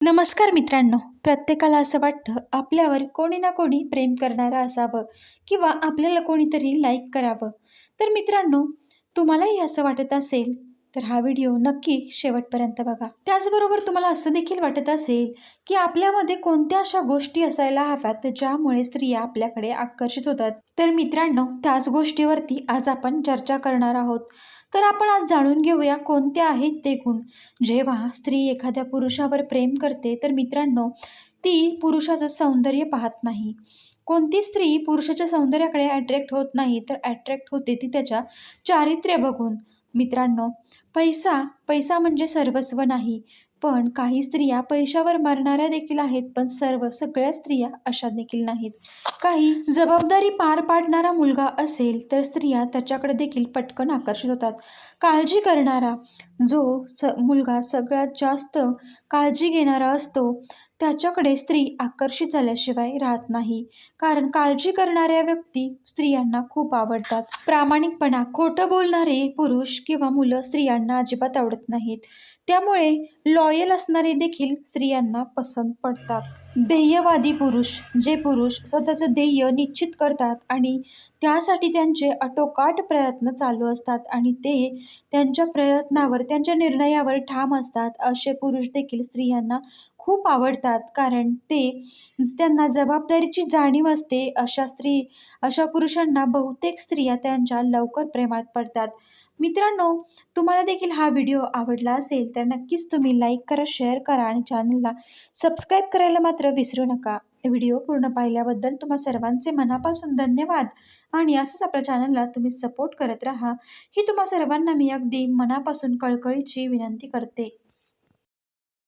नमस्कार मित्रांनो. प्रत्येकाला असं वाटतं आपल्यावर कोणी ना कोणी प्रेम करणारं असावं किंवा आपल्याला कोणीतरी लाईक करावं. तर मित्रांनो तुम्हालाही असं वाटत असेल तर हा व्हिडिओ नक्की शेवटपर्यंत बघा. त्याचबरोबर तुम्हाला असं देखील वाटत असेल की आपल्यामध्ये कोणत्या अशा गोष्टी असायला हव्यात ज्यामुळे स्त्रिया आपल्याकडे आकर्षित होतात. तर मित्रांनो त्याच गोष्टीवरती आज आपण चर्चा करणार आहोत. तर आपण आज जाणून घेऊया कोणते आहेत ते गुण. जेव्हा स्त्री एखाद्या पुरुषावर प्रेम करते तर मित्रांनो ती पुरुषाचं सौंदर्य पाहत नाही. कोणती स्त्री पुरुषाच्या सौंदर्याकडे अट्रॅक्ट होत नाही तर अट्रॅक्ट होते ती त्याच्या चारित्र्य बघून. मित्रांनो पैसा पैसा म्हणजे सर्वस्व नाही. पण काही स्त्रिया पैशावर मरणाऱ्या देखील आहेत पण सर्व सगळ्या स्त्रिया अशा देखील नाहीत. काही जबाबदारी पार पाडणारा मुलगा असेल तर स्त्रिया त्याच्याकडे देखील पटकन आकर्षित होतात. काळजी करणारा जो स मुलगा सगळ्यात जास्त काळजी घेणारा असतो त्याच्याकडे स्त्री आकर्षित झाल्याशिवाय राहत नाही. कारण काळजी करणाऱ्या व्यक्ती स्त्रियांना खूप आवडतात. प्रामाणिकपणा खोटं बोलणारे पुरुष किंवा मुलं स्त्रियांना अजिबात आवडत नाहीत. त्यामुळे लॉयल असणारे देखील स्त्रियांना पसंत पडतात. ध्येयवादी पुरुष जे पुरुष स्वतःचं ध्येय निश्चित करतात आणि त्यासाठी त्यांचे आटोकाट प्रयत्न चालू असतात आणि ते त्यांच्या प्रयत्नावर त्यांच्या निर्णयावर ठाम असतात. असे पुरुष देखील स्त्रियांना खूप आवडतात. कारण ते त्यांना जबाबदारीची जाणीव असते. अशा स्त्री अशा पुरुषांना बहुतेक स्त्रिया त्यांच्या लवकर प्रेमात पडतात. मित्रांनो तुम्हाला देखील हा व्हिडिओ आवडला असेल तर नक्कीच तुम्ही लाईक करा शेअर करा आणि चॅनलला सबस्क्राईब करायला मात्र विसरू नका. व्हिडिओ पूर्ण पाहिल्याबद्दल तुम्हा सर्वांचे मनापासून धन्यवाद. आणि असंच आपल्या चॅनलला तुम्ही सपोर्ट करत राहा. ही तुम्हा सर्वांना मी अगदी मनापासून कळकळीची विनंती करते.